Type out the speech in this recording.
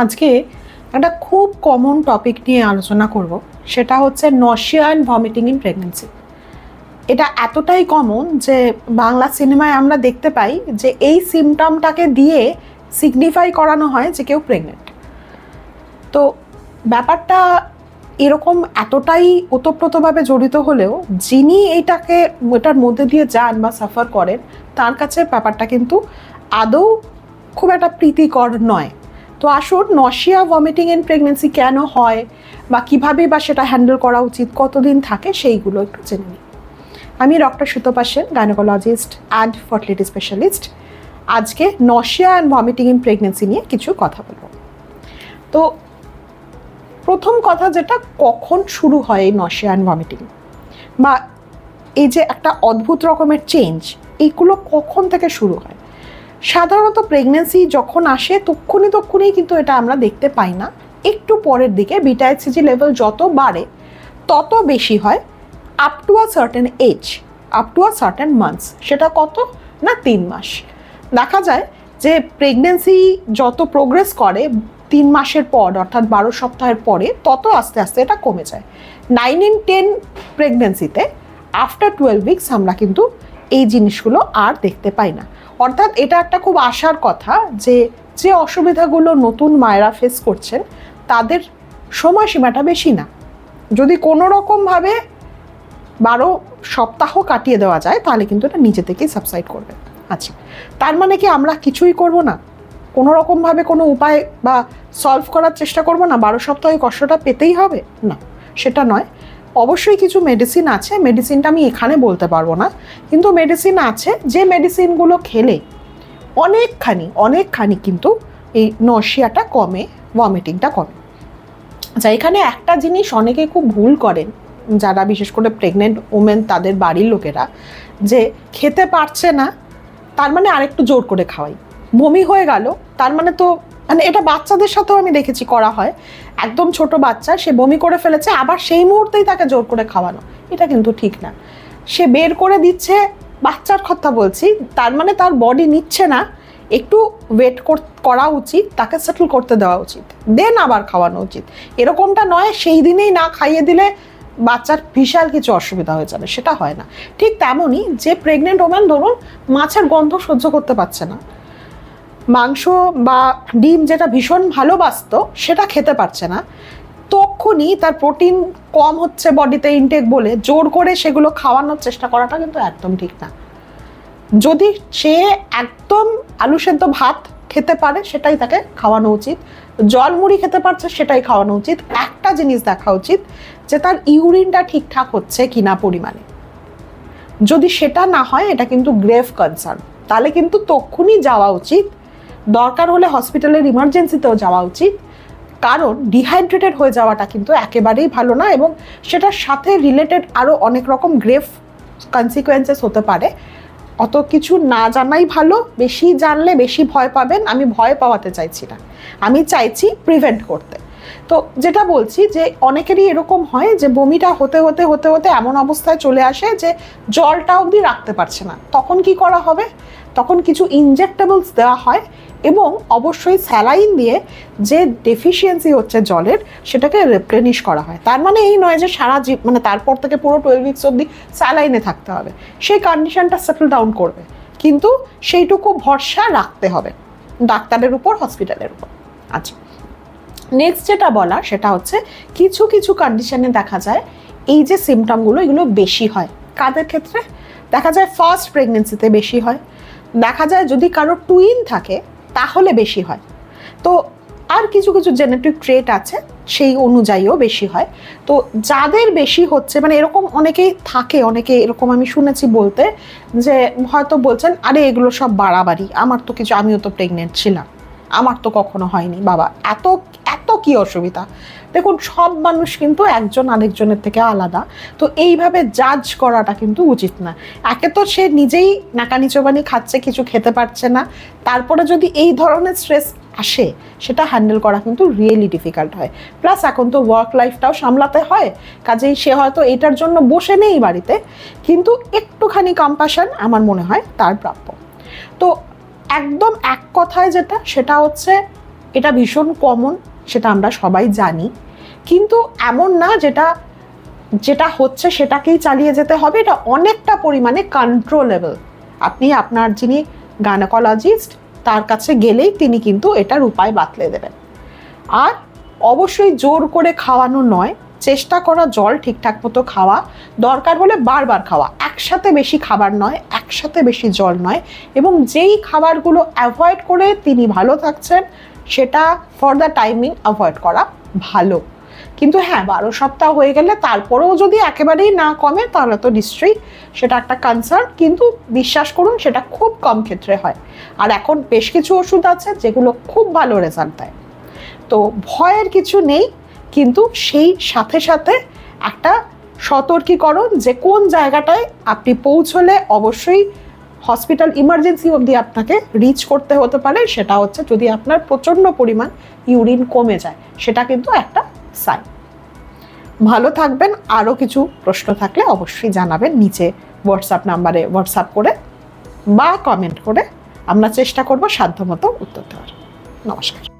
আজকে একটা খুব কমন টপিক নিয়ে আলোচনা করব, সেটা হচ্ছে nausea and vomiting in pregnancy এটা এতটাই কমন যে বাংলা সিনেমায় আমরা দেখতে পাই যে এই সিমটমটাকে দিয়ে সিগনিফাই করানো হয় যে কেউ প্রেগনেন্ট তো ব্যাপারটা এরকম এতটাই ওতপ্রোতভাবে জড়িত হলেও যিনি এইটাকে এটার মধ্যে দিয়ে যান বা সাফার করেন, তার কাছে ব্যাপারটা কিন্তু আদৌ খুব একটা প্রীতিকর নয়। তো আসুন নশিয়া ভমিটিং ইন প্রেগনেন্সি কেন হয় বা কীভাবে বা সেটা হ্যান্ডেল করা উচিত, কতদিন থাকে সেইগুলো একটু জেনে নিই। আমি doctor Sutapa Sen gynaecologist and fertility specialist আজকে nausea and vomiting in pregnancy নিয়ে কিছু কথা বলব। তো প্রথম কথা যেটা, কখন শুরু হয় এই নশিয়া অ্যান্ড ভমিটিং বা এই যে একটা অদ্ভুত রকমের চেঞ্জ এইগুলো কখন থেকে শুরু হয়? সাধারণত প্রেগনেন্সি যখন আসে, তক্ষুনি তক্ষুনি কিন্তু এটা আমরা দেখতে পাই না। একটু পরের দিকে বিটাইসিজি লেভেল যত বাড়ে, তত বেশি হয় up to a certain age up to a certain months সেটা কত না তিন মাস। দেখা যায় যে প্রেগনেন্সি যত প্রোগ্রেস করে, তিন মাসের পর অর্থাৎ বারো সপ্তাহের পরে, তত আস্তে আস্তে এটা কমে যায়। নাইন ইন টেন প্রেগনেন্সিতে আফটার টুয়েলভ উইকস আমরা কিন্তু এই জিনিসগুলো আর দেখতে পাই না। অর্থাৎ এটা একটা খুব আশার কথা যে যে অসুবিধাগুলো নতুন মায়েরা ফেস করছেন, তাদের সময়সীমাটা বেশি না। যদি কোনো রকমভাবে বারো সপ্তাহ কাটিয়ে দেওয়া যায়, তাহলে কিন্তু এটা নিজে থেকেই সাবসাইড করবে। আচ্ছা তার মানে কি আমরা কিছুই করব না? কোনো রকমভাবে কোনো উপায় বা সলভ করার চেষ্টা করব না? বারো সপ্তাহে কষ্টটা পেতেই হবে? না, সেটা নয়। অবশ্যই কিছু মেডিসিন আছে মেডিসিনটা আমি এখানে বলতে পারব না। কিন্তু মেডিসিন আছে, যে মেডিসিনগুলো খেলে অনেকখানি অনেকখানি কিন্তু এই নশিয়াটা কমে ভমিটিংটা কমে। আচ্ছা এখানে একটা জিনিস অনেকে খুব ভুল করেন, যারা বিশেষ করে প্রেগনেন্ট ওমেন তাদের বাড়ির লোকেরা, যে খেতে পারছে না, তার মানে আরেকটু জোর করে খাওয়াই। বমি হয়ে গেল, তার মানে তো মানে এটা বাচ্চাদের সাথেও আমি দেখেছি করা হয়। একদম ছোট বাচ্চা, সে বমি করে ফেলেছে, আবার সেই মুহূর্তেই তাকে জোর করে খাওয়ানো। এটা কিন্তু ঠিক না। সে বের করে দিচ্ছে, বাচ্চার কথা বলছি, তার মানে তার বডি নিচ্ছে না। একটু ওয়েট করা উচিত, তাকে সেটেল করতে দেওয়া উচিত। দেন আবার খাওয়ানো উচিত। এরকমটা নয়, সেই দিনেই না খাইয়ে দিলে বাচ্চার বিশাল কিছু অসুবিধা হয়ে যাবে, সেটা হয় না। ঠিক তেমনই যে প্রেগনেন্ট ওম্যান ধরুন, মাছের গন্ধ সহ্য করতে পারছে না। মাংস বা ডিম যেটা ভীষণ ভালোবাসতো সেটা খেতে পারছে না। তখনই তার প্রোটিন কম হচ্ছে বডিতে ইনটেক বলে জোর করে সেগুলো খাওয়ানোর চেষ্টা করাটা কিন্তু একদম ঠিক না। যদি সে একদম আলু সেদ্ধ ভাত খেতে পারে, সেটাই তাকে খাওয়ানো উচিত। জল মুড়ি খেতে পারছে, সেটাই খাওয়ানো উচিত। একটা জিনিস দেখা উচিত যে তার ইউরিনটা ঠিকঠাক হচ্ছে কিনা পরিমাণে। যদি সেটা না হয়, এটা কিন্তু গ্রেভ কনসার্ন তাহলে কিন্তু তক্ষুনি যাওয়া উচিত দরকার হলে হসপিটালের ইমার্জেন্সিতেও যাওয়া উচিত। কারণ ডিহাইড্রেটেড হয়ে যাওয়াটা কিন্তু একেবারেই ভালো না এবং সেটার সাথে রিলেটেড আরও অনেক রকম গ্রেফ কনসিকোয়েন্সেস হতে পারে। অত কিছু না জানাই ভালো, বেশি জানলে বেশি ভয় পাবেন, আমি ভয় পাওয়াতে চাইছি না। আমি চাইছি প্রিভেন্ট করতে। তো যেটা বলছি যে অনেকেরই এরকম হয় যে বমিটা হতে হতে হতে হতে এমন অবস্থায় চলে আসে যে জলটা অবধি রাখতে পারছে না। তখন কি করা হবে? তখন কিছু ইনজেক্টেবলস দেওয়া হয় এবং অবশ্যই স্যালাইন দিয়ে যে ডেফিসিয়েন্সি হচ্ছে জলের, সেটাকে রিপ্লেনিশ করা হয়। তার মানে এই নয় যে সারা জীব মানে তারপর থেকে পুরো টুয়েলভ উইকস অবধি স্যালাইনে থাকতে হবে। সেই কন্ডিশনটা সেটেল ডাউন করবে। কিন্তু সেইটুকু ভরসা রাখতে হবে ডাক্তারের উপর হসপিটালের উপর। আচ্ছা। নেক্সট যেটা বলা সেটা হচ্ছে কিছু কিছু কন্ডিশনে দেখা যায় এই যে সিমটমগুলো এগুলো বেশি হয়। কাদের ক্ষেত্রে? দেখা যায় ফার্স্ট প্রেগনেন্সিতে বেশি হয়। দেখা যায় যদি কারও টুইন থাকে, তাহলে বেশি হয়। তো আর কিছু কিছু জেনেটিক ট্রেট আছে, সেই অনুযায়ীও বেশি হয়। তো যাদের বেশি হচ্ছে মানে এরকম অনেকেই থাকে, অনেকে এরকম আমি শুনেছি বলতে যে, হয়তো বলছেন, আরে, এগুলো সব বাড়াবাড়ি, আমার তো কিছু, আমিও তো প্রেগনেন্ট ছিলাম। আমার তো কখনো হয়নি, বাবা। এত এত কি অসুবিধা? দেখুন, সব মানুষ কিন্তু একজন আরেকজনের থেকে আলাদা। তো এইভাবে জাজ করাটা কিন্তু উচিত না। একে তো সে নিজেই নাকানি চোবানি খাচ্ছে, কিছু খেতে পারছে না। তারপরে যদি এই ধরনের স্ট্রেস আসে, সেটা হ্যান্ডেল করা কিন্তু রিয়েলি ডিফিকাল্ট হয়। প্লাস এখন তো ওয়ার্ক লাইফটাও সামলাতে হয়। কাজেই সে হয়তো এটার জন্য বসে নেই বাড়িতে। কিন্তু একটুখানি কম্পাশন আমার মনে হয় তার প্রাপ্য। তো একদম এক কথায় যেটা, সেটা হচ্ছে এটা ভীষণ কমন সেটা আমরা সবাই জানি। কিন্তু এমন না যেটা যেটা হচ্ছে সেটাকেই চালিয়ে যেতে হবে। এটা অনেকটা পরিমাণে কন্ট্রোলেবল আপনি আপনার যিনি গানাকোলজিস্ট তার কাছে গেলেই তিনি কিন্তু এটার উপায় বাতলে দেবেন। আর অবশ্যই জোর করে খাওয়ানো নয়। চেষ্টা করা, জল ঠিকঠাক মতো খাওয়া। দরকার হলে বারবার খাওয়া। একসাথে বেশি খাবার নয়, একসাথে বেশি জল নয়। এবং যেই খাবারগুলো অ্যাভয়েড করে তিনি ভালো থাকছেন সেটা ফর দ্য টাইমিং অ্যাভয়েড করা ভালো। কিন্তু হ্যাঁ বারো সপ্তাহ হয়ে গেলে তারপরেও যদি একেবারেই না কমে, তাহলে তো নিশ্চয়ই সেটা একটা কনসার্ন কিন্তু বিশ্বাস করুন, সেটা খুব কম ক্ষেত্রে হয়। আর এখন বেশ কিছু ওষুধ আছে যেগুলো খুব ভালো রেজাল্ট দেয়। তো ভয়ের কিছু নেই, কিন্তু সেই সাথে সাথে একটা সতর্কীকরণ যে কোন জায়গাটায় আপনি পৌঁছলে অবশ্যই হসপিটাল ইমার্জেন্সি অবধি আপনাকে রিচ করতে হতে পারে। সেটা হচ্ছে যদি আপনার প্রচণ্ড পরিমাণ ইউরিন কমে যায়, সেটা কিন্তু একটা সাইন ভালো থাকবেন, আরও কিছু প্রশ্ন থাকলে অবশ্যই জানাবেন নিচে হোয়াটসঅ্যাপ নাম্বারে হোয়াটসঅ্যাপ করে বা কমেন্ট করে আমরা চেষ্টা করব সাধ্যমতো উত্তর দেওয়ার। নমস্কার।